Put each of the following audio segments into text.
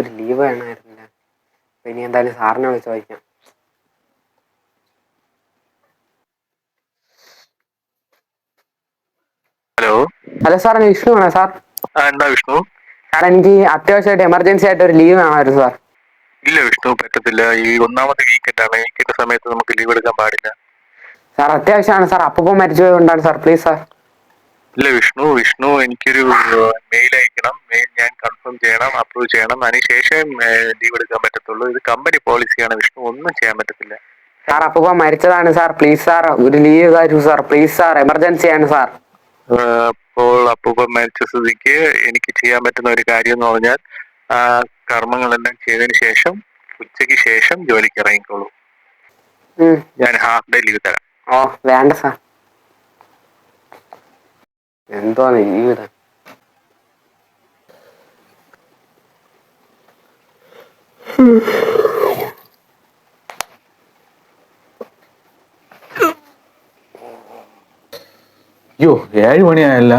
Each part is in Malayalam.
ഒരു ലീവ് വേണമായിരുന്നില്ല. അപ്പം ഇനി എന്തായാലും സാറിനെ വിളിച്ച് ചോദിക്കാം. ഹലോ ഹലോ സാർ വിഷ്ണു ആണോ സാർ എന്താ വിഷ്ണു? സാർ എനിക്ക് അത്യാവശ്യമായിട്ട് എമർജൻസി ആയിട്ട് ഒരു ലീവ് വേണമായിരുന്നു സാർ ഇല്ല വിഷ്ണു പറ്റത്തില്ല. ഈ ഒന്നാമത്തെ വീക്കെൻഡ് ആണ് വീക്കെൻഡ് സമയത്ത് നമുക്ക് ലീവ് എടുക്കാൻ പാടില്ല. സാർ അത്യാവശ്യമാണ് സാർ അപ്പം മരിച്ചു പോയതുകൊണ്ടാണ് സാർ പ്ലീസ് സാർ ഇല്ല വിഷ്ണു വിഷ്ണു എനിക്കൊരു മെയിൽ ചെയ്യണം അപ്രൂവ് ചെയ്യണം. അതിനുശേഷം ലീവ് എടുക്കാൻ പറ്റത്തുള്ളൂ. ഇത് കമ്പനി പോളിസിയാണ് വിഷ്ണു ഒന്നും ചെയ്യാൻ പറ്റത്തില്ല. സാർ അപ്പൂപ്പ മരിച്ചതാണ് സാർ. പ്ലീസ് സാർ ഒരു ലീവ് തരൂ സാർ. പ്ലീസ് സാർ എമർജൻസി ആണ് സാർ. അപ്പോൾ അപ്പൂപ്പ മരിച്ച സ്ഥിതിക്ക് എനിക്ക് ചെയ്യാൻ പറ്റുന്ന ഒരു കാര്യം എന്ന് പറഞ്ഞാൽ ആ കർമ്മങ്ങളെല്ലാം ചെയ്തതിന് ശേഷം ഉച്ചയ്ക്ക് ശേഷം ജോലിക്ക് ഇറങ്ങിക്കോളൂ. ഞാൻ ഹാഫ് ഡേ ലീവ് തരാം. ഓ വേണ്ട സാർ. എന്തോ ലീവ് ഇടാൻ അയ്യോ ഏഴ് മണിയായല്ല.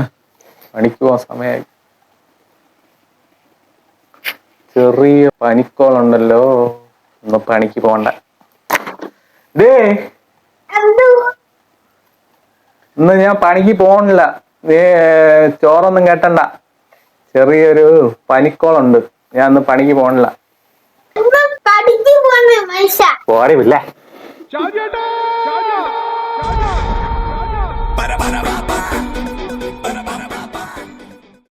പണിക്ക് പോവാൻ സമയമായി ചെറിയ പനിക്കോളുണ്ടല്ലോ. ഒന്ന് പണിക്ക് പോണ്ട ഡേ ഇന്ന് ഞാൻ പണിക്ക് പോണില്ല നീ ചോറൊന്നും കേട്ടണ്ട. ചെറിയൊരു പനിക്കോളുണ്ട്. ഞാൻ ഇന്ന് പണിക്ക് പോണില്ല പോരവില്ലേ ചാചേട്ടാ